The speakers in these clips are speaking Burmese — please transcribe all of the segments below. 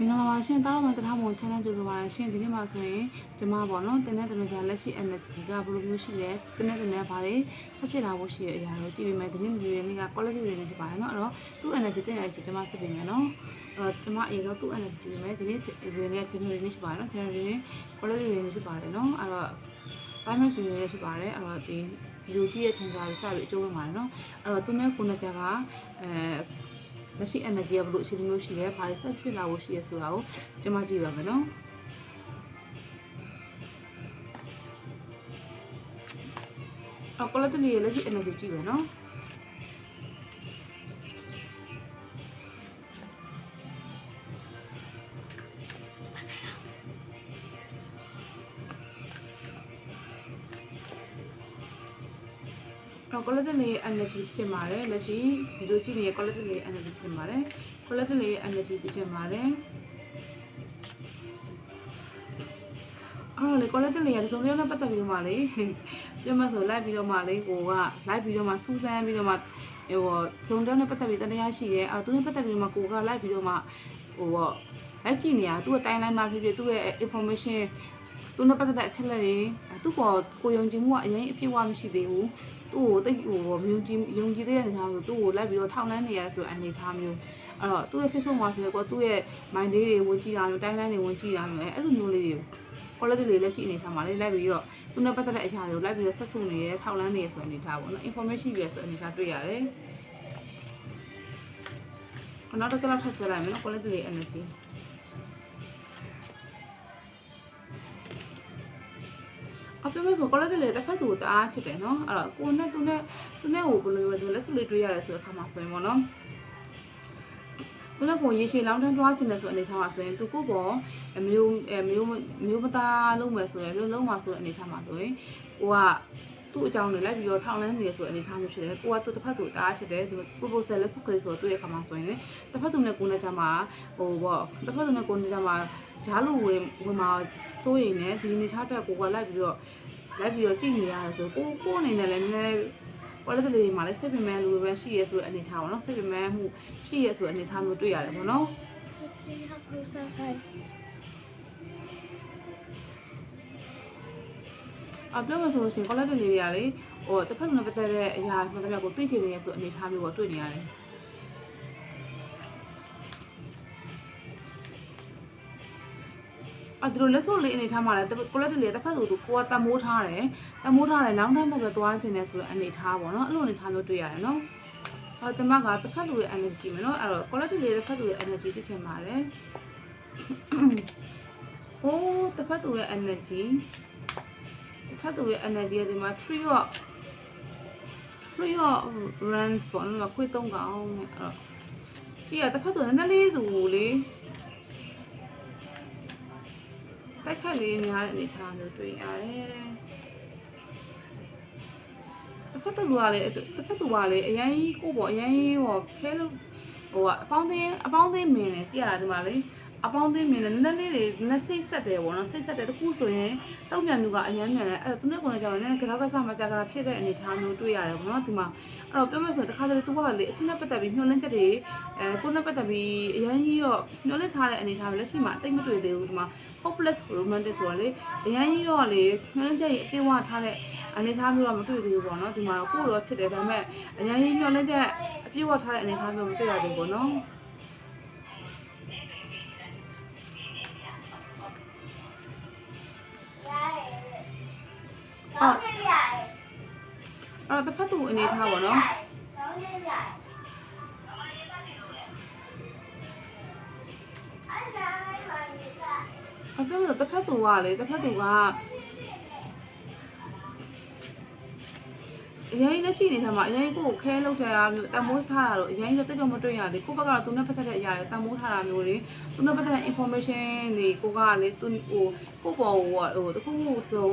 မင်္ဂလာပါရှင်တားတော်မတထားမွန် channel ကြိုဆိုပါရရှင်ဒီနေ့မှာဆိုရင်ကျမပေါ့နော်တင်းတဲ့တင်းကြလက်ရှိ energy ကဘယ်လိုမျိုးရှိလဲတင်းတဲ့တင်းနဲ့ဘာတွေဆက်ဖြစ်လာဖို့ရှိတဲ့အရာကိုကြည့်ပေးမယ်ဒီနေ့ဗီဒီယိုလေးက quality တွေနဲ့ဖြစ်ပါတယ်နော်အဲ့တော့သူ့ energy တင်း energy ကျမဆက်ပေးမယ်နော်အဲ့တော့ကျမအရင်တော့သူ့ energy ကြည့်ပေးမယ်ဒီနေ့ဗီဒီယိုလေးက general နဲ့ဖြစ်ပါတယ်နော် general နဲ့ quality တွေနဲ့ဖြစ်ပါတယ်နော်အဲ့တော့ time machine တွေနဲ့ဖြစ်ပါတယ်အဲ့တော့ဒီဗီဒီယိုကြည့်ရဲ့ချိန်စာကိုစပြီးအကျိုးဝင်ပါတယ်နော်အဲ့တော့သူနဲ့ကိုနှစ်ကြကအဲ လက်ရှိ energy ကဘယ်လိုအခြေအနေမျိုးရှိလဲဘာတွေဆက်ဖြစ်လာဖို့ရှိရဲဆိုတာကိုကျွန်မကြည့်ပါမယ်နော်အော် quality လေးလက်ရှိ energy ကြည့်ပဲနော် တော့ quality လေး energy ပြင်ပါတယ်လက်ရှိဗီဒီယိုကြည့်နေတဲ့ quality လေး energy ပြင်ပါတယ် quality လေး energy ပြင်ပါတယ်အော်လေ quality လေးရဒီစုံလေးနဲ့ပတ်သက်ပြီးတော့မှလေပြောမှဆိုလိုက်ပြီးတော့မှလေကိုကလိုက်ပြီးတော့မှစူးစမ်းပြီးတော့မှဟိုဇုံတက်နဲ့ပတ်သက်ပြီးတရားရှိရဲအဲသူနဲ့ပတ်သက်ပြီးတော့မှကိုကလိုက်ပြီးတော့မှဟိုပေါ့လိုက်ကြည့်နေတာသူ့အတိုင်းတိုင်းမှာဖြစ်ဖြစ်သူ့ရဲ့ information သူနဲ့ပတ်သက်တဲ့အချက်လက်တွေသူ့ပေါ်ကိုယုံကြည်မှုကအရင်အပြည့်အဝမရှိသေးဘူး သူ့ကိုတိတ်ဟိုမယုံကြည်ယုံကြည်တဲ့အနေထားဆိုသူ့ကိုလိုက်ပြီးတော့ထောက်လန်းနေရဆိုအနေထားမျိုးအဲ့တော့သူ့ရဲ့ Facebook မှာဆိုတော့သူ့ရဲ့ mind လေးတွေဝင်ကြည့်တာမျိုးတိုင်းတိုင်းတွေဝင်ကြည့်တာမျိုးအဲ့လိုမျိုးလေးတွေ quality လေးလက်ရှိအနေထားမှာလေးလိုက်ပြီးတော့သူနဲ့ပတ်သက်တဲ့အရာတွေကိုလိုက်ပြီးတော့ဆက်စုနေရဲထောက်လန်းနေရဲဆိုတဲ့အနေထားပေါ့နော် information ရယ်ဆိုတဲ့အနေထားတွေ့ရတယ်။နောက်တစ်ခါထပ်ဆွဲလိုက်မယ်နော် quality လေး energy အပြည့်မဲ့ဆို quality လေးတစ်ဖက်သူကိုတအားချစ်တယ်နော်အဲ့တော့ကိုနဲ့သူနဲ့သူနဲ့ဟိုဘယ်လိုလဲသူလက်စုလေးတွေ့ရတယ်ဆိုတဲ့အခါမှာဆိုရင်ပေါ့နော်သူနဲ့ကိုရေရှည်လောင်းတန်းတွားချင်တယ်ဆိုတဲ့အနေထားမှာဆိုရင်သူကိုပေါ်အမျိုးအမျိုးမျိုးမသားလုံးမယ်ဆိုရင်လုံးလုံးမှာဆိုတဲ့အနေထားမှာဆိုရင်ကိုက သူ့အကြောင်းတွေလိုက်ပြီးတော့ထောင်လန်းနေရဆိုတဲ့အနေထားမျိုးဖြစ်တယ်ကိုကသူတစ်ဖက်သူတအားချစ်တယ်သူ proposal လက်စုကလေးဆိုတော့တွေ့ရခါမှာဆိုရင်လေတစ်ဖက်သူနဲ့ကိုနဲ့ကြမှာဟိုပေါ့တစ်ဖက်သူနဲ့ကိုနဲ့ကြမှာဂျားလို့ဝင်ဝင်မှာစိုးရင်လည်းဒီအနေထားတက်ကိုကလိုက်ပြီးတော့လိုက်ပြီးတော့ကြည့်နေရတယ်ဆိုကိုကိုအနေနဲ့လည်းနည်းနည်း quality လေးမှာလည်းစိတ်ပင်ပန်းလိုပဲရှိရဲဆိုတဲ့အနေထားပေါ့နော်စိတ်ပင်ပန်းမှုရှိရဲဆိုတဲ့အနေထားမျိုးတွေ့ရတယ်ပေါ့နော် အပြောမှဆိုလို့ရှိရင် quality လေးတွေကလေဟိုတစ်ဖက်နဲ့ပတ်သက်တဲ့အရာမှန်သမျှကိုသိချင်နေရဆိုအနေထားမျိုးပေါ့တွေ့နေရတယ်အဲ့ဒီလိုလက်စုပ်လေးအနေထားမှာလည်း quality လေးတစ်ဖက်ဆိုသူကိုကတမိုးထားတယ်တမိုးထားတယ်လောင်းတန်းနဲ့ပဲသွားခြင်းနဲ့ဆိုတဲ့အနေထားပေါ့နော်အဲ့လိုအနေထားမျိုးတွေ့ရတယ်နော်ဟောကျွန်မကတစ်ဖက်လူရဲ့ energy မယ်နော်အဲ့တော့ quality လေးတစ်ဖက်လူရဲ့ energy သိချင်ပါတယ်ဟိုးတစ်ဖက်သူရဲ့ energy တစ် ဖက်သူရဲ့ energy ကဒီမှာ tree of tree of runs ပေါ့နော်ခွေးသုံးကောင်နဲ့အဲ့တော့ကြည့်ရတစ်ဖက်သူနည်းနည်းလေးသူလေးတိုက်ခတ်လေးများတဲ့အနေထားမျိုးတွေ့ရတယ်တစ်ဖက်သူကလေတစ်ဖက်သူကလေအရင်ကိုပေါ့အရင်ဟောခဲလို့ဟိုကအပေါင်းသိအပေါင်းသိမင်းနဲ့ကြည့်ရတာဒီမှာလေ အပေါင်းသိမင်းနဲ့နည်းနည်းလေးတွေနည်းစိတ်ဆက်တယ်ပေါ့နော်စိတ်ဆက်တယ်တခုဆိုရင်တောက်မြန်မျိုးကအရင်မြန်တယ်အဲ့တော့သူနဲ့ကိုယ်နဲ့ကြောင်နည်းနည်းကြောက်ကစားမှကြာကြတာဖြစ်တဲ့အနေထားမျိုးတွေ့ရတယ်ပေါ့နော်ဒီမှာအဲ့တော့ပြောမယ်ဆိုရင်တခါတလေသူကလေအချင်းနဲ့ပတ်သက်ပြီးမျှော်လင့်ချက်တွေအဲကိုယ်နဲ့ပတ်သက်ပြီးအရင်ကြီးတော့မျှော်လင့်ထားတဲ့အနေထားမျိုးလက်ရှိမှာအတိတ်မတွေ့သေးဘူးဒီမှာ hopeless romantic ဆိုတော့လေအရင်ကြီးတော့လေမျှော်လင့်ချက်ကြီးအပြည့်ဝထားတဲ့အနေထားမျိုးတော့မတွေ့သေးဘူးပေါ့နော်ဒီမှာကိုယ်တော့ချစ်တယ်ဒါပေမဲ့အရင်ကြီးမျှော်လင့်ချက်အပြည့်ဝထားတဲ့အနေထားမျိုးမတွေ့ရသေးဘူးပေါ့နော် အော်အဲ့တော့တစ်ဖက်သူအနေထားပေါ့နော်အပြောလို့တစ်ဖက်သူကလေတစ်ဖက်သူက အရင်လက်ရှိနေထားမှာအရင်ကိုကိုခဲလောက်ထားတာမျိုးတမိုးထားတာတော့အရင်တော့တိတ်တော့မတွေ့ရသေးကိုဘက်ကတော့သူနဲ့ပတ်သက်တဲ့အရာတွေတမိုးထားတာမျိုးတွေသူနဲ့ပတ်သက်တဲ့ information တွေကိုကလေသူဟိုကိုပေါ်ဟိုဟိုတခုခုစုံ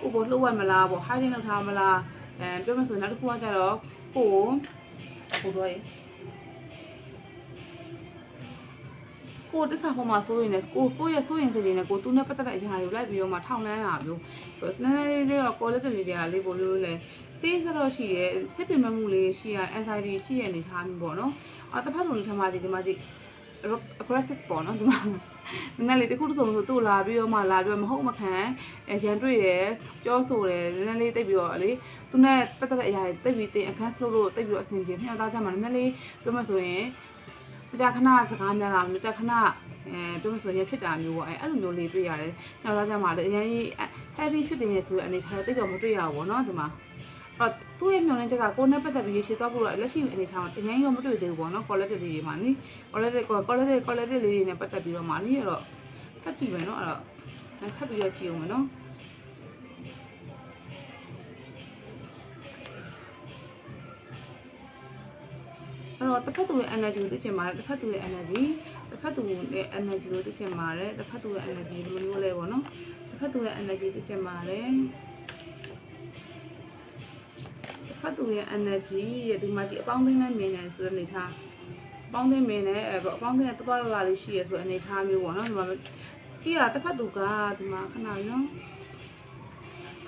ကိုပေါ်လှုပ်ဝက်မလားပေါ့ hiding လောက်ထားမလားအဲပြောမှဆိုရင်နောက်တစ်ခုကကြတော့ကိုကိုတော့ ကိုတစ္ဆာပေါ်မှာစိုးရင်လည်းကိုကိုရဲ့စိုးရင်စိတ်တွေနဲ့ကိုသူနဲ့ပတ်သက်တဲ့အရာတွေကိုလိုက်ပြီးတော့မှထောင်လန်းရမျိုးဆိုတော့နည်းနည်းလေးတော့ quality လေးတွေကလေးပို့လို့လဲစေးစတော့ရှိရဲစိတ်ပင်ပန်းမှုလေးရှိရ anxiety ရှိရအနေထားမျိုးပေါ့နော်။အော်တစ်ဖက်လိုလေးထမ်းပါသေးဒီမှာကြည့် aggressive ပေါ့နော်ဒီမှာနည်းနည်းလေးတခုတစ်စုံဆိုသူ့လာပြီးတော့မှလာပြီးတော့မဟုတ်မခံအဲရန်တွေ့တယ်ပြောဆိုတယ်နည်းနည်းလေးတိတ်ပြီးတော့လေသူနဲ့ပတ်သက်တဲ့အရာတွေတိတ်ပြီးတင်အခန်းစလို့လို့တိတ်ပြီးတော့အဆင်ပြေနှစ်ယောက်သားကြမှာနည်းနည်းလေးပြောမှဆိုရင် မကြာခဏစကားများတာမကြာခဏအဲပြောမှဆိုရင်ဖြစ်တာမျိုးပေါ့အဲအဲ့လိုမျိုးလေးတွေ့ရတယ်နှစ်ယောက်သားကြမှာလေအရင်ကြီး heavy ဖြစ်တယ်ဆိုတဲ့အနေထားတိတ်တော့မတွေ့ရဘူးပေါ့နော်ဒီမှာအဲ့သူ့ရဲ့မျောလင်းချက်ကကိုယ်နဲ့ပတ်သက်ပြီးရေရှည်သွားဖို့တော့လက်ရှိအနေထားမှာအရင်ရောမတွေ့သေးဘူးပေါ့နော် quality လေးတွေမှာနိ quality quality quality လေးတွေနဲ့ပတ်သက်ပြီးတော့မှနိအဲ့တော့ထပ်ကြည့်မယ်နော်အဲ့တော့နောက်ထပ်ပြီးတော့ကြည့်အောင်မယ်နော် အဲ့တော့တစ်ဖက်သူရဲ့ energy ကိုသိချင်ပါတယ်တစ်ဖက်သူရဲ့ energy တစ်ဖက်သူရဲ့ energy ကိုသိချင်ပါတယ်တစ်ဖက်သူရဲ့ energy ဘယ်လိုမျိုးလဲပေါ့နော်တစ်ဖက်သူရဲ့ energy သိချင်ပါတယ်ဖတ်သူရဲ့ energy ရဲ့ဒီမှာဒီအပေါင်းအသင်းနဲ့မြင်နေဆိုတဲ့အနေထားအပေါင်းအသင်းမြင်နေအဲပေါ့အပေါင်းအသင်းနဲ့တော်တော်လာလေးရှိရဆိုတဲ့အနေထားမျိုးပေါ့နော်ဒီမှာကြည့်ရတစ်ဖက်သူကဒီမှာခဏလေးနော်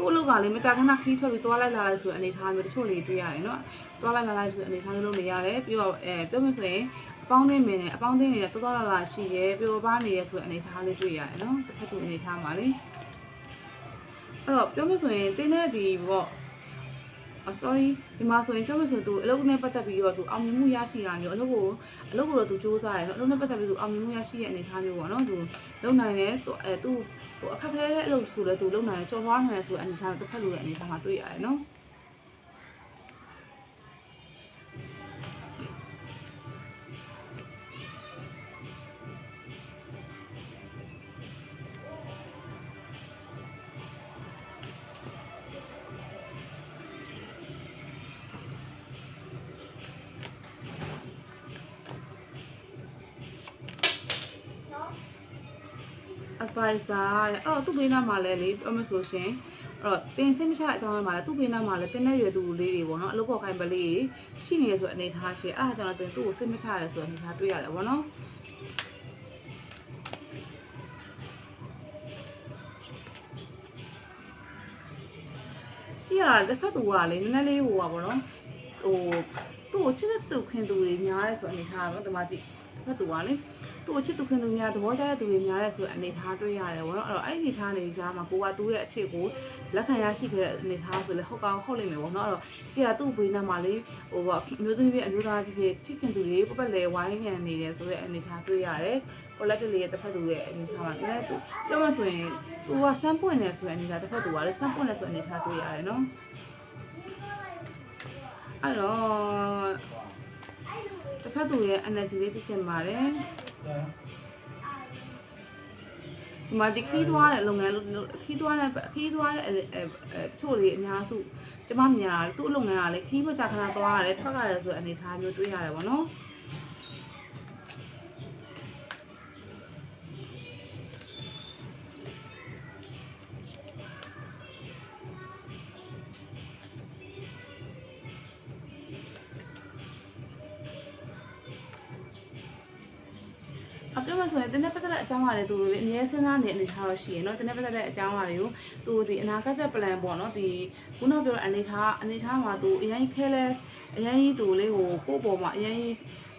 သူ့အလုပ်ကလည်းမကြာခဏခီးထွက်ပြီးသွားလိုက်လာလိုက်ဆိုတဲ့အနေထားမျိုးတချို့လေးတွေ့ရတယ်နော်သွားလိုက်လာလိုက်ဆိုတဲ့အနေထားမျိုးလုပ်နေရတယ်ပြီးတော့အဲပြောမယ်ဆိုရင်အပေါင်းအသင်းမြင်နေအပေါင်းအသင်းတွေနဲ့တော်တော်လာလာရှိရဲပျော်ပါနေရဲဆိုတဲ့အနေထားလေးတွေ့ရတယ်နော်တစ်ဖက်သူအနေထားမှာလေအဲ့တော့ပြောမယ်ဆိုရင်တင်းတဲ့ဒီပေါ့အ sorry ဒီမှာဆိုရင်ပြောမယ်ဆိုရင်သူအလုပ်နဲ့ပတ်သက်ပြီးတော့သူအောင်မြင်မှုရရှိတာမျိုးအလုပ်ကိုအလုပ်ကိုတော့သူစူးစမ်းရတယ်နော်အလုပ်နဲ့ပတ်သက်ပြီးသူအောင်မြင်မှုရရှိတဲ့အနေအထားမျိုးပေါ့နော်သူလုံနိုင်တယ်သူအဲသူဟိုအခက်ခဲတဲ့အလုပ်ဆိုလဲသူလုံနိုင်တယ်ကြော်လွှားနိုင်တယ်ဆိုတဲ့အနေအထားတစ်ဖက်လိုရဲ့အနေအထားမှာတွေ့ရတယ်နော်။ advisor တဲ့အဲ့တော့သူ့ဘေးနားမှာလဲလေပြောမယ်ဆိုရှင်အဲ့တော့တင်စိတ်မချအကြောင်းလေးမှာလဲသူ့ဘေးနားမှာလဲတင်းတဲ့ရွယ်သူလေးတွေပေါ့နော်အလုပ်ပေါ်ခိုင်းပလေးရှိနေရဆိုတဲ့အနေထားရှိအဲ့ဒါကြောင့်လည်းတင်သူ့ကိုစိတ်မချရဲဆိုတဲ့အနေထားတွေ့ရတယ်ပေါ့နော်ကြည့်ရတာတစ်ဖက်သူကလေနည်းနည်းလေးဟိုပါပေါ့နော်ဟိုသူ့ကိုချစ်တဲ့သူခင်သူတွေများရဲဆိုတဲ့အနေထားကတော့ဒီမှာကြည့်တစ်ဖက်သူကလေ သူ့ကိုချစ်သူခင်သူများသဘောကျတဲ့သူတွေများရဲဆိုတဲ့အနေထားတွေ့ရတယ်ပေါ့နော်အဲ့တော့အဲ့ဒီအနေထားနေကြားမှာကိုကသူ့ရဲ့အချစ်ကိုလက်ခံရရှိခဲ့တဲ့အနေထားဆိုလေဟုတ်ကောင်းဟုတ်လိမ့်မယ်ပေါ့နော်အဲ့တော့ကြည့်ရသူ့ဘေးနားမှာလေဟိုပေါ့အမျိုးသမီးပြအမျိုးသားဖြစ်ဖြစ်ချစ်ခင်သူတွေပပလဲဝိုင်းရံနေတယ်ဆိုတဲ့အနေထားတွေ့ရတယ် collective လေးရဲ့တစ်ဖက်သူရဲ့အနေထားမှာလည်းသူပြောမှဆိုရင်သူကစမ်းပွင့်နေဆိုတဲ့အနေထားတစ်ဖက်သူကလည်းစမ်းပွင့်နေဆိုတဲ့အနေထားတွေ့ရတယ်နော်အဲ့တော့ တစ်ဖက်သူရဲ့ energy လေးသိချင်ပါတယ်ဒီမှာဒီခီးသွားတဲ့လုပ်ငန်းခီးသွားတဲ့ခီးသွားတဲ့အဲအဲတချို့တွေအများစုကျမမြင်ရတယ်သူ့အလုပ်ငန်းကလည်းခီးမကြခဏသွားရတယ်ထွက်ရတယ်ဆိုတဲ့အနေအထားမျိုးတွေ့ရတယ်ဗောနော် ဆိုရင်တင်းတဲ့ပတ်သက်တဲ့အကြောင်းအရာတွေသူလေအများစဉ်းစားနေအနေထားတော့ရှိရယ်နော်တင်းတဲ့ပတ်သက်တဲ့အကြောင်းအရာတွေကိုသူဒီအနာဂတ်အတွက် plan ပေါ့နော်ဒီခုနပြောတဲ့အနေထားအနေထားမှာသူအရင် careless အရင်သူလေးဟိုကိုယ့်ပေါ်မှာအရင်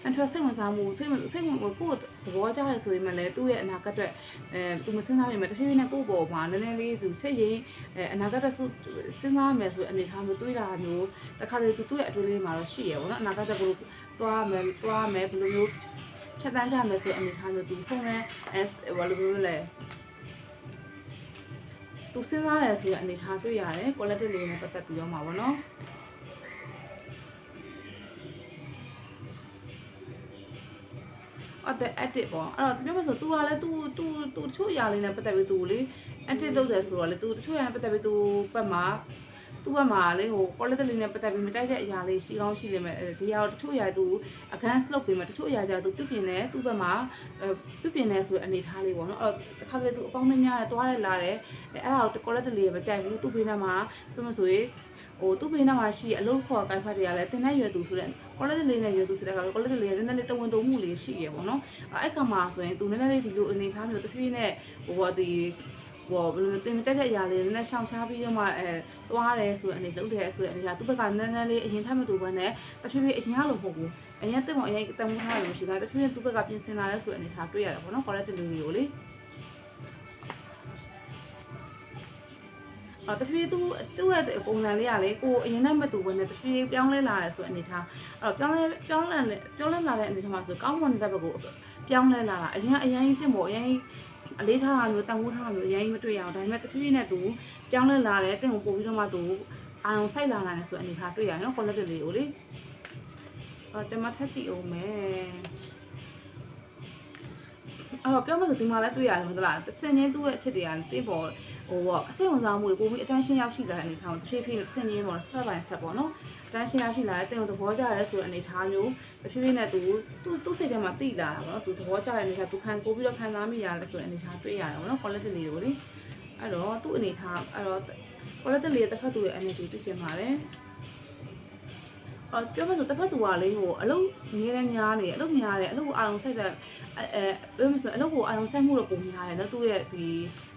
အန်ထရစိတ်ဝင်စားမှုစိတ်ဝင်စိတ်ဝင်ကိုယ်သဘောကျတယ်ဆိုရင်မှလည်းသူ့ရဲ့အနာဂတ်အတွက်အဲသူမစဉ်းစားရင်မတဖြည်းဖြည်းနဲ့ကိုယ့်ပေါ်မှာနည်းနည်းလေးသူချက်ရင်အဲအနာဂတ်အတွက်စဉ်းစားမယ်ဆိုအနေထားမျိုးတွေးတာမျိုးတခါတလေသူ့ရဲ့အတွင်းလေးမှာတော့ရှိရယ်ပေါ့နော်အနာဂတ်အတွက်ကိုယ်သွားမယ်သွားမယ်ဘယ်လိုမျိုး ဖြတ်တန်းကြမယ်ဆိုအနေထားမျိုးသူဆုံးလဲအဲဘာလို့ပြောလဲသူစဉ်းစားတယ်ဆိုတဲ့အနေထားတွေ့ရတယ် quality လေးနဲ့ပတ်သက်ပြီးတော့မှာပေါ့နော်အဲ့ဒါ edit ပေါ့အဲ့တော့ပြောမဆို तू ကလည်း तू तू तू တချို့အရာလေးနဲ့ပတ်သက်ပြီး तू လေ edit လုပ်တယ်ဆိုတော့လေ तू တချို့အရာနဲ့ပတ်သက်ပြီး तू ဘက်မှာ သူ့ဘက်မှာလေဟို politics နဲ့ပတ်သက်ပြီးမကြိုက်တဲ့အရာလေးရှိကောင်းရှိလိမ့်မယ်ဒီဟာတချို့အရာသူ against လုပ်ပေးမယ်တချို့အရာကြသူပြုပြင်တယ်သူ့ဘက်မှာပြုပြင်တယ်ဆိုတဲ့အနေထားလေးပေါ့နော်အဲ့တော့တစ်ခါတလေသူအပေါင်းသင်းများတယ်တွားတယ်လာတယ်အဲ့ဒါကို politics လေးမကြိုက်ဘူးသူ့ဘေးနားမှာပြောမဆိုရင်ဟိုသူ့ဘေးနားမှာရှိအလုပ်ခေါ်ကိုင်ဖတ်တွေကလည်းတင်တဲ့ရွယ်သူဆိုတဲ့ college လေးနဲ့ရွယ်သူဆိုတဲ့အခါကျ college လေးရဲ့နည်းနည်းလေးတဝန်တုံမှုလေးရှိရပေါ့နော်အဲ့ခါမှာဆိုရင်သူနည်းနည်းလေးဒီလိုအနေထားမျိုးတစ်ပြေးနဲ့ဟိုဒီ ဟဘောဘယ်လိုတင်တက်တဲ့အရာလေးနဲ့ရှောင်ရှားပြီးတော့မှအဲသွားတယ်ဆိုတဲ့အနေလုပ်တယ်ဆိုတဲ့အနေကသူ့ဘက်ကနည်းနည်းလေးအရင်ထပ်မတူဘဲနဲ့တဖြည်းဖြည်းအရင်ကလိုမဟုတ်ဘူးအရင်တက်မအရင်တမှုထားတယ်လို့ရှိတာတဖြည်းဖြည်းသူ့ဘက်ကပြင်ဆင်လာတဲ့ဆိုတဲ့အနေထားတွေ့ရတယ်ပေါ့နော် correct လူတွေကိုလေအော်တဖြည်းသူ့သူ့ရဲ့ပုံစံလေးကလေကိုအရင်နဲ့မတူဘဲနဲ့တဖြည်းပြောင်းလဲလာတယ်ဆိုတဲ့အနေထားအဲ့တော့ပြောင်းလဲပြောင်းလဲပြောင်းလဲလာတဲ့အနေထားမှာဆိုကောင်းမွန်တဲ့ဘက်ကိုပြောင်းလဲလာတာအရင်အရင်တင်ဖို့အရင် အလေးထားတာမျိုးတန်ဖိုးထားတာမျိုးအရင်မတွေ့ရအောင်ဒါပေမဲ့တဖြည်းဖြည်းနဲ့သူပြောင်းလဲလာတယ်တင့်ကိုပို့ပြီးတော့မှသူအာရုံစိုက်လာနိုင်တယ်ဆိုတဲ့အနေထားတွေ့ရတယ်နော် quality လေးကိုလေအော်ကျွန်မထပ်ကြည့်အောင်မယ် အော်ပြောမှဆိုဒီမှာလည်းတွေ့ရတယ်မဟုတ်လားတစ်စင်ချင်းသူ့ရဲ့အချက်တွေကတင်းပေါ်ဟိုပေါ့အစိတ်ဝင်စားမှုတွေပိုပြီး attention ရောက်ရှိလာတဲ့အနေထားကိုတစ်ဖြည်းဖြည်းနဲ့တစ်စင်ချင်းပေါ့ step by step ပေါ့နော် attention ရောက်ရှိလာတဲ့တင်းကိုသဘောကျရဲဆိုတဲ့အနေထားမျိုးတစ်ဖြည်းဖြည်းနဲ့သူသူ့သူ့စိတ်ထဲမှာတိလာတာပေါ့နော်သူသဘောကျတဲ့အနေထားသူခံပို့ပြီးတော့ခံစားမိရတယ်ဆိုတဲ့အနေထားတွေ့ရတယ်ပေါ့နော် quality လေးကိုလေအဲ့တော့သူ့အနေထားအဲ့တော့ quality လေးတစ်ခါသူ့ရဲ့ energy သိချင်ပါတယ် အော်ပြောမှဆိုတစ်ဖက်သူကလေဟိုအလုပ်ငယ်တယ်များနေတယ်အလုပ်များတယ်အလုပ်ကိုအာရုံစိုက်တဲ့အဲအဲပြောမှဆိုအလုပ်ကိုအာရုံစိုက်မှုတော့ပုံများတယ်နော်သူ့ရဲ့ဒီ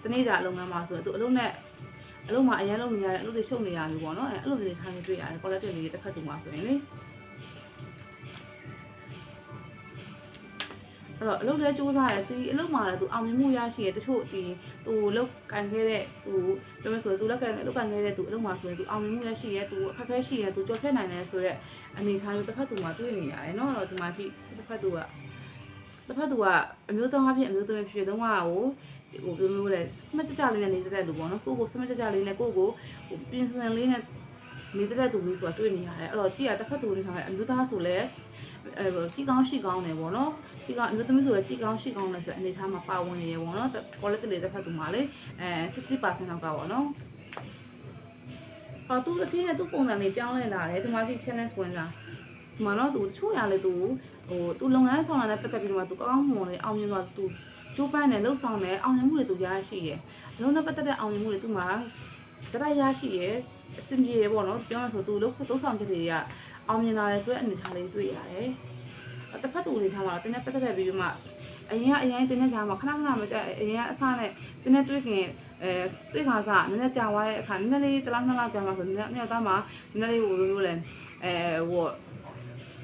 တနေ့တာအလုပ်ငန်းမှာဆိုတော့သူအလုပ်နဲ့အလုပ်မှာအရင်လုပ်နေရတယ်အလုပ်တွေရှုပ်နေရမျိုးပေါ့နော်အဲအဲ့လိုတွေထားနေတွေ့ရတယ် quality လေးတစ်ဖက်သူမှာဆိုရင်လေ အဲ့တော့အလုပ်လဲစူးစမ်းရတယ်ဒီအလုပ်မှာလည်းသူအောင်မြင်မှုရရှိရတချို့ဒီသူလောက်ကန်ခဲ့တဲ့သူပြောမယ်ဆိုရင်သူလောက်ကန်လောက်ကန်ခဲ့တဲ့သူအလုပ်မှာဆိုရင်သူအောင်မြင်မှုရရှိရသူအခက်အခဲရှိရသူကြော်ဖြတ်နိုင်တယ်ဆိုတော့အနေထားမျိုးတစ်ဖက်သူမှာတွေ့နေရတယ်နော်အဲ့တော့ဒီမှာကြည့်တစ်ဖက်သူကတစ်ဖက်သူကအမျိုးသားအဖြစ်အမျိုးသမီးဖြစ်ဖြစ်တော့ကိုဟိုဘယ်လိုလဲစမတ်ကြကြလေးနဲ့နေတဲ့လူပေါ့နော်ကိုကိုစမတ်ကြကြလေးနဲ့ကိုကိုဟိုပြင်ဆင်လေးနဲ့ နေတဲ့သူလေးဆိုတာတွေ့နေရတယ်အဲ့တော့ကြည့်ရတစ်ဖက်သူနေထားတယ်အမျိုးသားဆိုလဲအဲကြည်ကောင်းရှိကောင်းတယ်ပေါ့နော်ကြည်ကောင်းအမျိုးသမီးဆိုလဲကြည်ကောင်းရှိကောင်းတယ်ဆိုအနေထားမှာပါဝင်နေရပေါ့နော် quality လေးတစ်ဖက်သူမှာလေအဲ60%လောက်ကပေါ့နော်ဟောသူအဖြစ်နဲ့သူပုံစံလေးပြောင်းလဲလာတယ်ဒီမှာကြည့် challenge ဝင်လာဒီမှာတော့သူတချို့ရလဲသူဟိုသူလုပ်ငန်းဆောင်လာတဲ့ပတ်သက်ပြီးတော့သူကောင်းမွန်နေအောင်မြင်သွားသူကျိုးပန်းတယ်လှုပ်ဆောင်တယ်အောင်မြင်မှုတွေသူရရှိရယ်အလုံးနဲ့ပတ်သက်တဲ့အောင်မြင်မှုတွေသူမှာစရိုက်ရရှိရယ် အဆင်ပြေရပေါ့နော်ပြောမှဆိုသူလှုပ်လှုပ်ဆောင်ချက်တွေကအောင်မြင်လာတယ်ဆိုတဲ့အနေအထားလေးတွေ့ရတယ်တစ်ဖက်သူအနေထားမှာတော့တင်းနဲ့ပတ်သက်တဲ့ပြီးတော့မှအရင်ကအရင်တင်းနဲ့ကြားမှာခဏခဏမကြအရင်ကအစနဲ့တင်းနဲ့တွေ့ခင်အဲတွေ့ခါစားနည်းနည်းကြာသွားတဲ့အခါနည်းနည်းလေးတစ်လားနှစ်လားကြာမှာဆိုနည်းနည်းနှစ်ယောက်သားမှာနည်းနည်းလေးဟိုလိုမျိုးလဲအဲဟို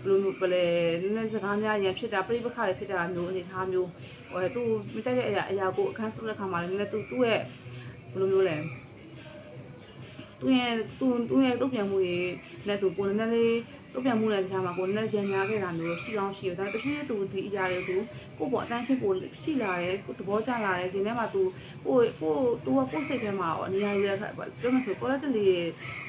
ဘလိုမျိုးပလဲနည်းနည်းစကားများရန်ဖြစ်တာပြိပခါတွေဖြစ်တာမျိုးအနေထားမျိုးဟိုသူမကြိုက်တဲ့အရာအရာကိုအခန်းစုတဲ့ခါမှာလည်းနည်းနည်းသူသူ့ရဲ့ဘလိုမျိုးလဲ သူ့ရဲ့သူ့သူ့ရဲ့တုတ်ပြန်မှုတွေနဲ့သူကိုယ်နည်းနည်းလေး တုတ်ပြန်မှုနဲ့တခြားမှာကိုယ်နည်းနည်းရံများခဲ့တာမျိုးရှိအောင်ရှိရဒါတဖြည်းဖြည်းသူဒီအရာတွေသူကိုယ့်ပေါ်အတန်းရှင်းကိုရှိလာတယ်ကိုသဘောကျလာတယ်ရှင်ထဲမှာသူကိုကိုသူကကိုယ့်စိတ်ထဲမှာရောနေရာယူရတဲ့ပြောမှဆို quality လေး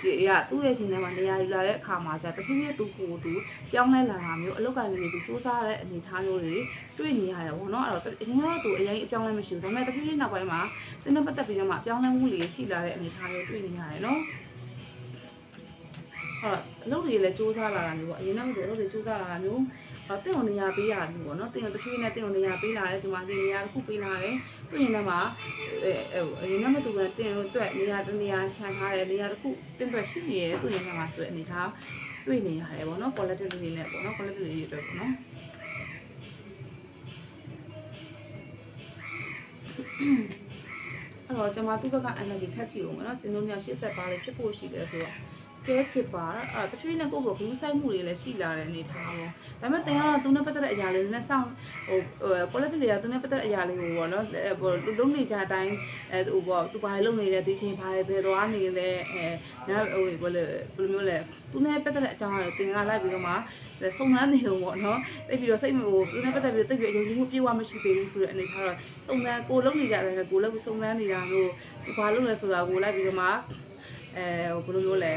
ဒီအရာသူ့ရဲ့ရှင်ထဲမှာနေရာယူလာတဲ့အခါမှာじゃတဖြည်းဖြည်းသူကိုသူပြောင်းလဲလာတာမျိုးအလုပ်ကနေသူစူးစမ်းတဲ့အနေအထားမျိုးတွေတွေ့နေရတယ်ပေါ့နော်အဲ့တော့အရင်ကတော့သူအရင်အပြောင်းလဲမရှိဘူးဒါပေမဲ့တဖြည်းဖြည်းနောက်ပိုင်းမှာတင်းနဲ့ပတ်သက်ပြီးတော့မှအပြောင်းလဲမှုတွေရှိလာတဲ့အနေအထားမျိုးတွေ့နေရတယ်နော် ဟုတ်အလုပ်တွေလည်းစူးစမ်းလာတာမျိုးပေါ့အရင်ကမှသူအလုပ်တွေစူးစမ်းလာတာမျိုးအော်တင့်အောင်နေရာပေးရမျိုးပေါ့နော်တင့်အောင်တစ်ဖြည်းဖြည်းနဲ့တင့်အောင်နေရာပေးလာတယ်ဒီမှာဒီနေရာတစ်ခုပေးလာတယ်သူရင်ထဲမှာအဲအရင်ကမှသူကတင့်အတွက်နေရာတစ်နေရာခြံထားတယ်နေရာတစ်ခုတင့်အတွက်ရှိနေရသူရင်ထဲမှာဆိုတဲ့အနေထားတွေ့နေရတယ်ပေါ့နော် quality လေးနဲ့ပေါ့နော် quality လေးတွေအတွက်ပေါ့နော်အဲ့တော့ကျွန်မသူ့ဘက်က energy ထပ်ကြည့်အောင်ပေါ့နော်ကျွန်တော်ည80ပါးလေးဖြစ်ဖို့ရှိတယ်ဆိုတော့ ကဲဖြစ်ပါအဲ့တဖြည်းနဲ့ကိုယ့်ကိုဂူးဆိုင်မှုတွေလည်းရှိလာတဲ့အနေထားပေါ့ဒါပေမဲ့တင်ကတော့သူနဲ့ပတ်သက်တဲ့အရာလေးနဲ့စောင့်ဟို quality တွေကသူနဲ့ပတ်သက်တဲ့အရာလေးကိုပေါ့နော်ဟိုလုံးနေကြအတိုင်းအဲဟိုပေါ့သူဘာလုပ်နေလဲဒီချိန်ဘာပဲသွားနေလဲအဲညဟိုဘယ်လိုဘယ်လိုမျိုးလဲသူနဲ့ပတ်သက်တဲ့အကြောင်းအရာတင်ကလိုက်ပြီးတော့မှစုံစမ်းနေတော့ပေါ့နော်တိတ်ပြီးတော့စိတ်မဟိုသူနဲ့ပတ်သက်ပြီးတော့တိတ်ပြီးအယုံကြည်မှုပြေဝမရှိသေးဘူးဆိုတဲ့အနေထားတော့စုံစမ်းကိုလုံးနေကြတယ်ကိုလုံးပြီးစုံစမ်းနေတာမျိုးသူဘာလုပ်လဲဆိုတာကိုလိုက်ပြီးတော့မှအဲဟိုဘယ်လိုမျိုးလဲ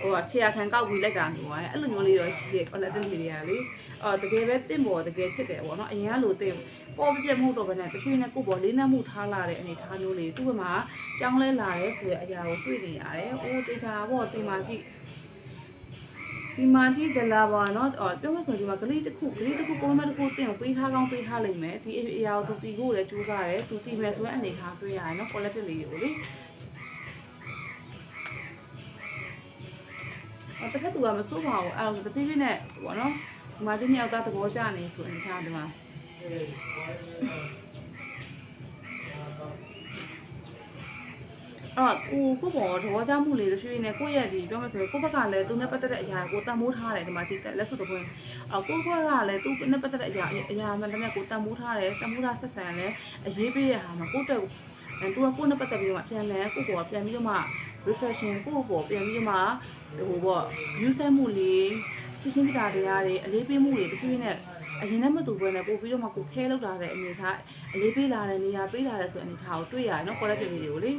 ဟိုခြေရခံကောက်ပြီးလိုက်တာမျိုးပါလေအဲ့လိုမျိုးလေးတော့ရှိရဲ့ collective လေးတွေကလေအော်တကယ်ပဲတင့်ပေါ်တကယ်ချစ်တယ်ပေါ့နော်အရင်ကလိုတင့်ပေါ်ပြပြမှုတော့ဘယ်နဲ့တစ်ဖြည်းနဲ့ကို့ပေါ်လေးနက်မှုထားလာတဲ့အနေထားမျိုးလေးသူ့ဘက်မှာကြောင်းလဲလာရဲဆိုတဲ့အရာကိုတွေ့နေရတယ်အိုးတေချာတာပေါ့တင်ပါကြည့်ဒီမာတီဒလာဘာနော်အော်ပြောမှဆိုဒီမှာဂလိတစ်ခုဂလိတစ်ခုပုံမှန်တစ်ခုတင်ကိုပေးထားကောင်းပေးထားလိမ့်မယ်ဒီအရာကိုသူတီကိုလည်းစူးစားတယ်သူတီမယ်ဆိုရင်အနေထားတွေ့ရတယ်နော် collective လေးတွေကိုလေ တစ်ခါသူကမစိုးပါဘူးအဲ့တော့ဆိုတပြည့်ပြည့်နဲ့ပေါ့နော်ဒီမှာဒီမြောက်သားသဘောကျနေဆိုအနေထားဒီမှာတော့ကိုကိုပေါ်သဘောကျမှုလေးတစ်ဖြည်းဖြည်းနဲ့ကိုယ့်ရဲ့ဒီပြောမှဆိုရင်ကိုယ့်ဘက်ကလည်းသူနဲ့ပတ်သက်တဲ့အရာကိုတန်မိုးထားတယ်ဒီမှာကြည့်လက်စွပ်တော့ဘယ်အော်ကိုယ့်ဘက်ကလည်းသူနဲ့ပတ်သက်တဲ့အရာအရာမှန်တယ်ကိုတန်မိုးထားတယ်တန်မိုးထားဆက်ဆံလည်းအရေးပေးတဲ့ဟာမှာကိုယ့်တက်အဲသူကကိုယ့်နဲ့ပတ်သက်ပြီးတော့ပြန်လဲကိုယ့်ပေါ်ပြန်ပြီးတော့မှ reflection ကိုယ့်ပေါ်ပြန်ပြီးတော့မှ ဟိုပေါ့ view ဆက်မှုလေးချင်းချင်းပြတာတရားတွေအလေးပေးမှုတွေတစ်ဖြည်းဖြည်းနဲ့အရင်နဲ့မတူဘဲနဲ့ပို့ပြီးတော့မှကိုခဲလောက်တာတဲ့အနေထားအလေးပေးလာတဲ့နေရာပေးလာတဲ့ဆိုအနေထားကိုတွေ့ရတယ်နော် quality တွေကိုလေ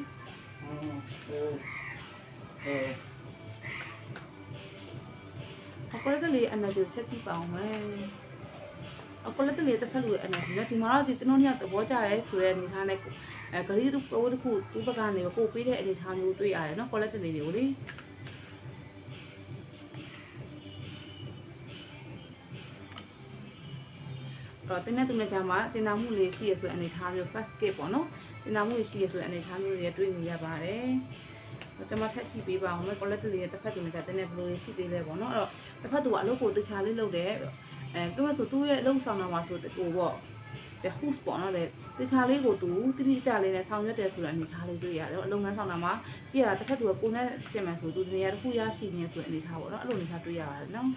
အကွက်လက်လေး energy ချက်ကြည့်ပါအောင်မယ်အကွက်လက်လေးတစ်ဖက်လူရဲ့ energy နဲ့ဒီမှာတော့ဒီတနုံးညသဘောကျတယ်ဆိုတဲ့အနေထားနဲ့အဲဂရီတူပိုးတစ်ခုသူ့ဘက်ကနေကိုပေးတဲ့အနေထားမျိုးတွေ့ရတယ်နော်ကွက်လက်လေးတွေကိုလေ တော့တင်းနဲ့သူနဲ့ကြာမှာကျင်နာမှုလေးရှိရဆိုတဲ့အနေထားမျိုး first kit ပေါ့နော်ကျင်နာမှုလေးရှိရဆိုတဲ့အနေထားမျိုးတွေတွေ့နေရပါတယ်ကျွန်မထက်ကြည့်ပေးပါအောင်မယ် quality လေးတစ်ဖက်သူနဲ့ကြာတင်းနဲ့ဘယ်လိုရှိသေးလဲပေါ့နော်အဲ့တော့တစ်ဖက်သူကအလုပ်ကိုတခြားလေးလုပ်တယ်အဲပြောမှဆိုသူ့ရဲ့အလုပ်ဆောင်တာမှာဆိုဟိုပေါ့တဲ့ host ပေါ့နော်တဲ့တခြားလေးကိုသူတိတိကျကျလေးနဲ့ဆောင်ရွက်တယ်ဆိုတဲ့အနေထားလေးတွေ့ရတယ်အလုပ်ငန်းဆောင်တာမှာကြည့်ရတာတစ်ဖက်သူကကိုယ်နဲ့ရှင်းမှဆိုသူတနေရာတစ်ခုရရှိနေဆိုတဲ့အနေထားပေါ့နော်အဲ့လိုအနေထားတွေ့ရပါတယ်နော်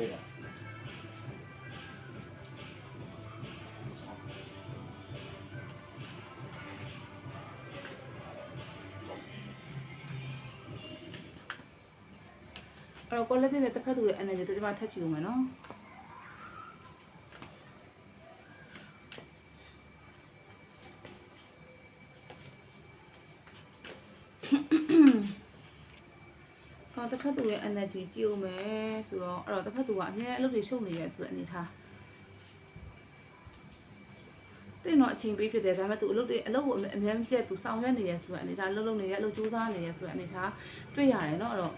တွေ့လားအဲ့တော့ quality နဲ့တစ်ဖက်သူရဲ့ energy တို့ဒီမှာထက်ကြည့်ဦးမယ်နော် တော့တစ်ဖက်သူရဲ့ energy ကြည့်ဦးမယ်ဆိုတော့အဲ့တော့တစ်ဖက်သူကအမြဲအလုပ်တွေရှုပ်နေတယ်ဆိုတဲ့အနေထားတင်တော့အချိန်ပေးဖြစ်တယ်ဒါပေမဲ့သူအလုပ်တွေအလုပ်ကိုအများကြီးပြတ်သူဆောင်ရွက်နေရဆိုတဲ့အနေထားလှုပ်လှုပ်နေရအလုပ်ကြိုးစားနေရဆိုတဲ့အနေထားတွေ့ရတယ်เนาะအဲ့တော့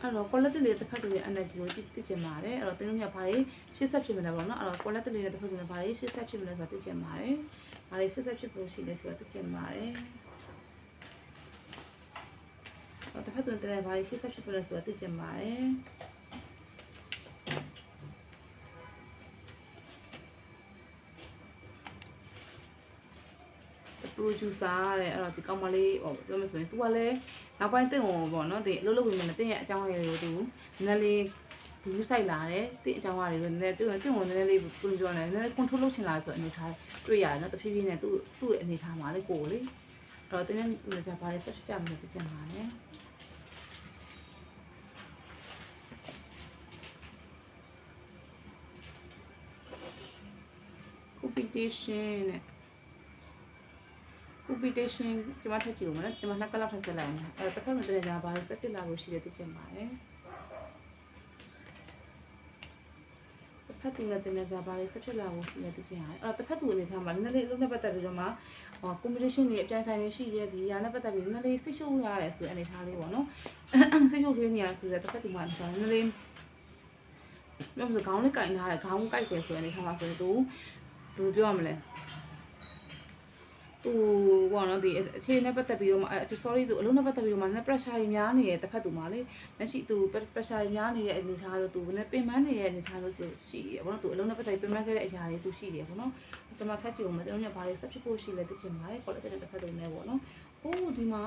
အဲ့တော့ quality လေးတစ်ဖက်တူရဲ့ energy ကိုသိချင်ပါတယ်အဲ့တော့တင်းတို့မြတ်ဘာတွေရှစ်ဆက်ဖြစ်မလဲပေါ့နော်အဲ့တော့ quality လေးတစ်ဖက်တူနဲ့ဘာတွေရှစ်ဆက်ဖြစ်မလဲဆိုတာသိချင်ပါတယ် ဘာတွေရှစ်ဆက်ဖြစ်ဖို့ရှိလဲဆိုတာသိချင်ပါတယ်အဲ့တော့တစ်ဖက်တူနဲ့ဘာတွေရှစ်ဆက်ဖြစ်မလဲဆိုတာသိချင်ပါတယ် producer တဲ့အဲ့တော့ဒီကောင်မလေးဟိုပြောမဆိုရင် तू ကလည်းနောက်ပိုင်းတင့်ဝင်ပေါ့နော်ဒီအလုပ်လုပ်ဝင်နေတင့်ရဲ့အကြောင်းအရာတွေကို तू နည်းနည်းလေး ဒီယူဆိုင်လာတယ်တင့်အကြောင်းအရာတွေကိုနည်းနည်းတင့်တင့်ဝင်နည်းနည်းလေးပုံပြောနေနည်းနည်း control လုပ်ချင်လာဆိုအနေထားတွေ့ရတယ်နော်တဖြည်းဖြည်းနဲ့သူ့သူ့ရဲ့အနေထားမှာလေကိုလေအဲ့တော့တင်းနဲ့ကြာပါလေဆက်ဖြစ်ကြမယ်သိချင်ပါတယ်ကိုပီတေးရှင်းနဲ့ competition ကျွန်မထက်ကြည့်ဦးမယ်နော်ကျွန်မနှစ်ကလောက်ထပ်ဆက်လိုက်အောင်အဲ့တော့တစ်ခါမှတည်းကဘာလဲစက်ဖြစ်လာလို့ရှိတယ်သိချင်ပါတယ်တစ် က်သူနဲ့တင်နေကြပါလေစက်ဖြစ်လာဖို့ရှိတယ်သိချင်ရတယ်အဲ့တော့တစ်ဖက်သူအနေထားမှာနည်းနည်းလေးအလုပ်နဲ့ပတ်သက်ပြီးတော့မှဟော competition တွေအပြိုင်ဆိုင်တွေရှိရဲ့ဒီຢာနဲ့ပတ်သက်ပြီးနည်းနည်းလေးစိတ်ရှုပ်ရတယ်ဆိုတဲ့အနေထားလေးပေါ့နော်စိတ်ရှုပ်ထွေးနေရဆိုတဲ့တစ်ဖက်သူမှာနည်းနည်းလေးပြောမစခေါင်းလေးကင်ထားတယ်ခေါင်းကိုက်တယ်ဆိုတဲ့အနေထားမှာဆိုရင်သူဘယ်လိုပြောရမလဲ သူပေါ့နော်ဒီအခြေအနေပတ်သက်ပြီးတော့မှအဲ sorry သူအလုံးနဲ့ပတ်သက်ပြီးတော့မှလည်း pressure တွေများနေတဲ့တစ်ဖက်သူမှာလေလက်ရှိသူ pressure တွေများနေတဲ့အနေအထားလို့သူလည်းပင်ပန်းနေတဲ့အနေအထားလို့ဆိုရှိရပေါ့နော်သူအလုံးနဲ့ပတ်သက်ပြီးပင်ပန်းခဲ့တဲ့အရာတွေသူရှိတယ်ပေါ့နော်ကျွန်မထပ်ကြည့်အောင်မကျွန်တော်ညဘာတွေဆက်ဖြစ်ဖို့ရှိလဲသိချင်ပါတယ် quality တဲ့တစ်ဖက်သူနဲ့ပေါ့နော်ဟိုးဒီမှာ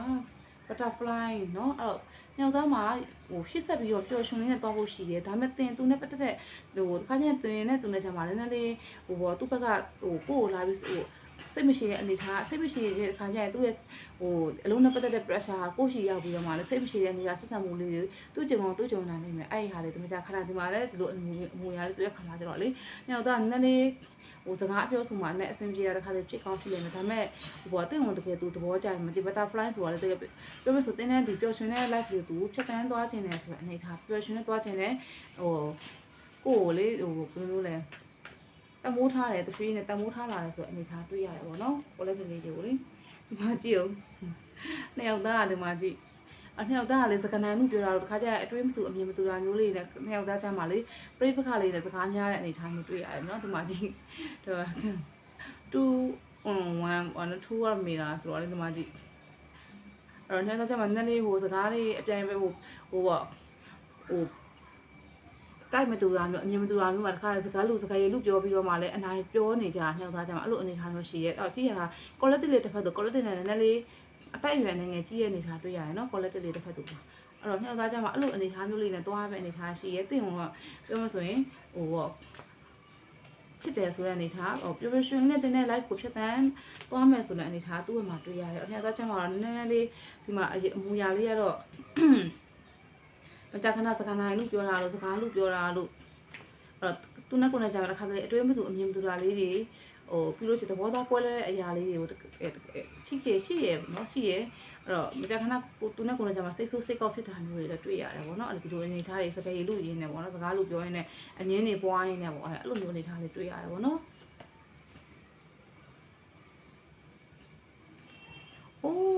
butterfly เนาะအဲ့တော့ညောက်သားမှာဟိုရှစ်ဆက်ပြီးတော့ပျော်ရွှင်လေးနဲ့တွားဖို့ရှိတယ်ဒါပေမဲ့တင်သူနဲ့ပတ်သက်တဲ့ဟိုတစ်ခါကျရင်တင်နဲ့သူနဲ့ချမှာလည်းနည်းနည်းလေးဟိုဘောသူ့ဘက်ကဟိုကိုယ့်ကိုလာပြီးဟို စိတ်မရှိတဲ့အနေထားစိတ်မရှိတဲ့အခါကျရင်သူ့ရဲ့ဟိုအလုံးနဲ့ပတ်သက်တဲ့ pressure ကိုယ့်ရှိရောက်ပြီးတော့မှလည်းစိတ်မရှိတဲ့နေရာဆက်ဆံမှုလေးတွေသူ့ကြုံအောင်သူ့ကြုံနိုင်နေမယ်အဲ့ဒီဟာလေးဒီမှာခဏဒီမှာလည်းဒီလိုအမူအမူအရာလေးသူရဲ့ခါမှာကျတော့လေညောက်သားနည်းနည်းလေးဟိုစကားအပြောဆိုမှနဲ့အဆင်ပြေတဲ့ခါလေးဖြစ်ကောင်းဖြစ်နေတယ်ဒါပေမဲ့ဟိုဘောတင့်ဝင်တကယ်သူသဘောကျရင်မကြည့် butterfly ဆိုတာလည်းတကယ်ပြောမဆိုတင်းတဲ့ဒီပျော်ရွှင်တဲ့ life လေးသူဖြတ်တန်းသွားခြင်းနဲ့ဆိုတဲ့အနေထားပျော်ရွှင်နဲ့သွားခြင်းနဲ့ဟိုကိုယ်ကိုလေဟိုဘယ်လိုလဲ တမိုးထားတယ်တဖြည်းနဲ့တမိုးထားလာတယ်ဆိုတဲ့အနေထားတွေ့ရတယ်ပေါ့နော်ကိုလည်းဒီလေးတွေကိုလေဒီမှာကြည့်အောင်နှစ်ယောက်သားကဒီမှာကြည့်အနှစ်ယောက်သားကလေစကနန်မှုပြောတာတော့တခါကျရင်အတွေးမတူအမြင်မတူတာမျိုးလေးနဲ့နှစ်ယောက်သားချမ်းမှာလေပြိပခါလေးနဲ့စကားများတဲ့အနေထားမျိုးတွေ့ရတယ်နော်ဒီမှာကြည့်တော့2 1 1 2ရမီတာဆိုတော့လေဒီမှာကြည့်အဲ့တော့နှစ်ယောက်သားချမ်းမှာနည်းနည်းလေးဟိုစကားလေးအပြိုင်ပဲဟိုဟိုပေါ့ဟို တိုက်မတူတာမျိုးအမြင်မတူတာမျိုးမှာတခါစကားလူစကားရည်လူပြောပြီးတော့မှလည်းအနိုင်ပြောနေကြနှောက်သားကြမှာအဲ့လိုအနေထားမျိုးရှိရဲ့အော်ကြည့်ရတာ quality လေးတစ်ဖက်ဆို quality နဲ့နည်းနည်းလေးအတိုက်အရွယ်ငယ်ကြီးရဲ့အနေထားတွေ့ရတယ်နော် quality လေးတစ်ဖက်ဆိုပါအဲ့တော့နှောက်သားကြမှာအဲ့လိုအနေထားမျိုးလေးနဲ့တွားပဲအနေထားရှိရဲ့တင်တော့ပြောမဆိုရင်ဟိုပေါ့ချစ်တယ်ဆိုတဲ့အနေထားဟို professional နဲ့တင်းတဲ့ live ကိုဖြတ်တန်းသွားမယ်ဆိုတဲ့အနေထားသူ့ဘက်မှာတွေ့ရတယ်အများသားချမ်းမှာတော့နည်းနည်းလေးဒီမှာအမူအရာလေးကတော့ မကြခဏစကားနိုင်လို့ပြောတာလို့စကားလို့ပြောတာလို့အဲ့တော့သူနဲ့ကိုယ်နဲ့ကြာတာခါတည်းအတွင်းမသူအမြင်မသူတာလေးတွေဟိုပြီးလို့ရှိရင်သဘောသားကွဲလဲတဲ့အရာလေးတွေကိုရှိရရှိရနော်ရှိရအဲ့တော့မကြခဏကိုသူနဲ့ကိုယ်နဲ့ကြာမှာစိတ်ဆိုးစိတ်ကောက်ဖြစ်တာမျိုးတွေလည်းတွေ့ရတယ်ဗောနော်အဲ့ဒီလိုအနေထားတွေစပယ်ရည်လို့ရင်းနေဗောနော်စကားလို့ပြောရင်းနဲ့အငင်းတွေပွားရင်းနဲ့ဗောအဲ့လိုမျိုးအနေထားလေးတွေ့ရတယ်ဗောနော်အိုး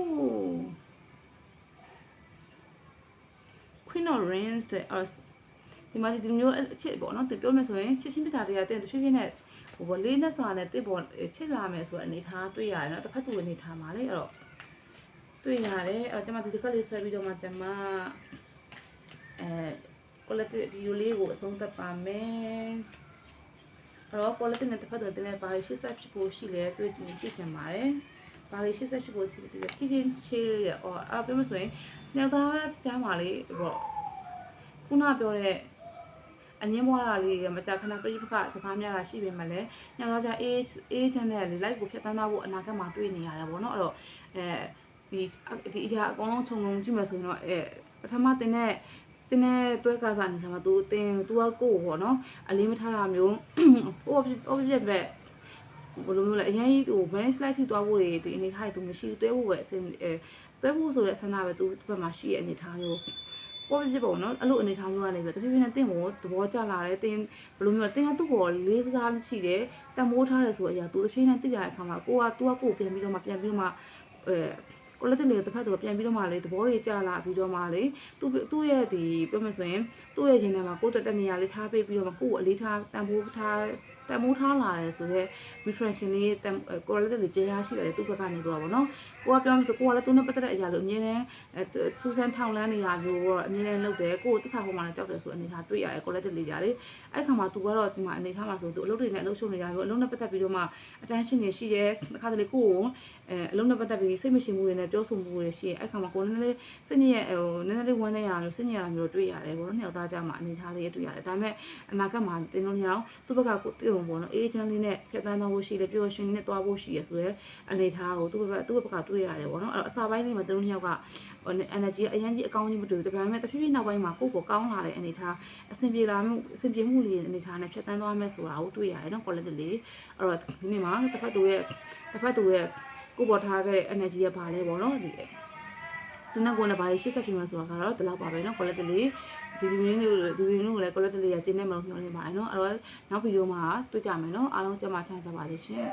Queen of Reigns တဲ့ us ဒီမှာဒီမျိုးအချစ်ပေါ့နော်တင်ပြောမယ်ဆိုရင်ချစ်ချင်းပြတာတွေကတင်တဖြည်းဖြည်းနဲ့ဟိုလေးနဲ့စာနဲ့တစ်ပေါ်ချစ်လာမယ်ဆိုတဲ့အနေထားတွေ့ရတယ်နော်တစ်ဖက်သူအနေထားမှာလေအဲ့တော့တွေ့ရတယ်အဲ့တော့ကျွန်မဒီတစ်ခါလေးဆွဲပြီးတော့မှကျွန်မအဲ quality video လေးကိုအဆုံးသတ်ပါမယ်အဲ့တော့ quality နဲ့တစ်ဖက်သူတင်တဲ့ဘာလို့ရှစ်ဆက်ဖြစ်ဖို့ရှိလဲတွေ့ကြည့်ကြည့်ချင်ပါတယ်ဘာလို့ရှစ်ဆက်ဖြစ်ဖို့ရှိလဲ kitchen chill ရအော်အဲ့ပြောမဆိုရင်ညသားကြားမှာလေပေါ့ ခုနပြောတဲ့အငင်းပွားတာလေးမကြာခဏပြိပခစကားများတာရှိပေမဲ့လည်းညတော့ကြာအေးအေးချမ်းတဲ့လေ live ကိုဖြတ်တန်းသွားဖို့အနာဂတ်မှာတွေ့နေရတယ်ဗောနော်အဲ့တော့အဲဒီဒီအရာအကုန်လုံးခြုံငုံကြည့်မှဆိုရင်တော့အဲပထမတင်တဲ့တင်းနဲ့တွဲကားစားနေတာမှာ तू တင်း तू ကကိုပေါ့နော်အလေးမထားတာမျိုးဟိုဟိုပြက်ပဲဘယ်လိုမျိုးလဲအရင်ဟို balance slide ထိသွားဖို့တွေဒီအနေထားတွေ तू မရှိတွဲဖို့ပဲအစင်အဲတွဲဖို့ဆိုတဲ့ဆန္ဒပဲ तू ဘက်မှာရှိရဲ့အနေထားမျိုး ပေါ်ပြပြပေါ့နော်အဲ့လိုအနေထားမျိုးကနေပဲတဖြည်းဖြည်းနဲ့တင့်ကိုသဘောကျလာတယ်တင်းဘယ်လိုမျိုးလဲတင်းကသူ့ပေါ်လေးစားရှိတယ်တန်မိုးထားတယ်ဆိုအရာသူတဖြည်းဖြည်းနဲ့သိကြတဲ့အခါမှာကိုက तू ကကိုပြန်ပြီးတော့မှပြန်ပြီးတော့မှအဲကိုလက်တက်လေးတစ်ဖက်သူပြန်ပြီးတော့မှလေသဘောတွေကျလာပြီးတော့မှလေသူ့သူ့ရဲ့ဒီပြောမယ်ဆိုရင်သူ့ရဲ့ရင်ထဲမှာကိုယ့်တက်နေရာလေးထားပေးပြီးတော့မှကိုယ့်ကိုအလေးထားတန်ဖိုးထား တန်မိုးထားလာတယ်ဆိုတော့ reflection လေးတန်ကိုလက်တက်လေးပြန်ရရှိတယ်သူ့ဘက်ကနေပြီးတော့ဗောနော်ကိုကပြောမှဆိုကိုကလည်းသူနဲ့ပတ်သက်တဲ့အရာလို့အမြင်နဲ့စူးစမ်းထောင်လန်းနေရမျိုးတော့အမြင်နဲ့လုပ်တယ်ကိုကိုတစ္ဆာပေါ်မှာလည်းကြောက်တယ်ဆိုအနေထားတွေ့ရတယ်ကိုလက်တက်လေးကြလေအဲ့ခါမှာ तू ကတော့ဒီမှာအနေထားမှာဆိုသူအလုပ်တွေနဲ့အလုပ်ရှုံနေရတယ်အလုပ်နဲ့ပတ်သက်ပြီးတော့မှ attention တွေရှိတယ်အခါတလေကိုကိုအဲအလုံးနဲ့ပတ်သက်ပြီးစိတ်မရှိမှုတွေနဲ့ပြောဆိုမှုတွေရှိရဲ့အဲ့ခါမှာကိုနည်းနည်းလေးစိတ်ညစ်ဟိုနည်းနည်းလေးဝမ်းနေရတာမျိုးစိတ်ညစ်ရတာမျိုးတွေ့ရတယ်ဘောနော်နှစ်ယောက်သားကြမှာအနေထားလေးတွေ့ရတယ်ဒါပေမဲ့အနာဂတ်မှာတင်းလုံးညောင်းသူ့ဘက်ကကိုတိ့ုံပေါ့နော်အေးချမ်းလေးနဲ့ဖြတ်သန်းသွားဖို့ရှိတယ်ပျော်ရွှင်နဲ့သွားဖို့ရှိရဆိုရဲအနေထားကိုသူ့ဘက်သူ့ဘက်ကတွေ့ရတယ်ပေါ့နော်အဲ့တော့အစာပိုင်းလေးမှာတင်းလုံးညောက်က energy အရင်ကြီးအကောင်းကြီးမတွေ့ဘူးဒါပေမဲ့တဖြည်းဖြည်းနောက်ပိုင်းမှာကိုယ့်ကိုကောင်းလာတဲ့အနေထားအဆင်ပြေလာမှုအဆင်ပြေမှုလေးအနေထားနဲ့ဖြတ်သန်းသွားမယ်ဆိုတာကိုတွေ့ရတယ်နော် quality လေးအဲ့တော့ဒီနေ့မှာတစ်ဖက်သူရဲ့တစ်ဖက်သူရဲ့ကိုပေါ်ထားခဲ့တဲ့ energy ကဘာလဲပေါ့နော်ဒီ သူနဲ့ကိုယ်နဲ့ဘာလေးရှစ်ဆက်ပြမှာဆိုတာကတော့ဒီလောက်ပါပဲเนาะ quality လေးဒီဒီမင်းတို့ဒီမင်းတို့လည်း quality လေးရကျင်းနေမလို့ညှော်နေပါတယ်เนาะအဲ့တော့နောက်ဗီဒီယိုမှာတွေ့ကြမယ်เนาะအားလုံးကြမှာချမ်းကြပါစေရှင်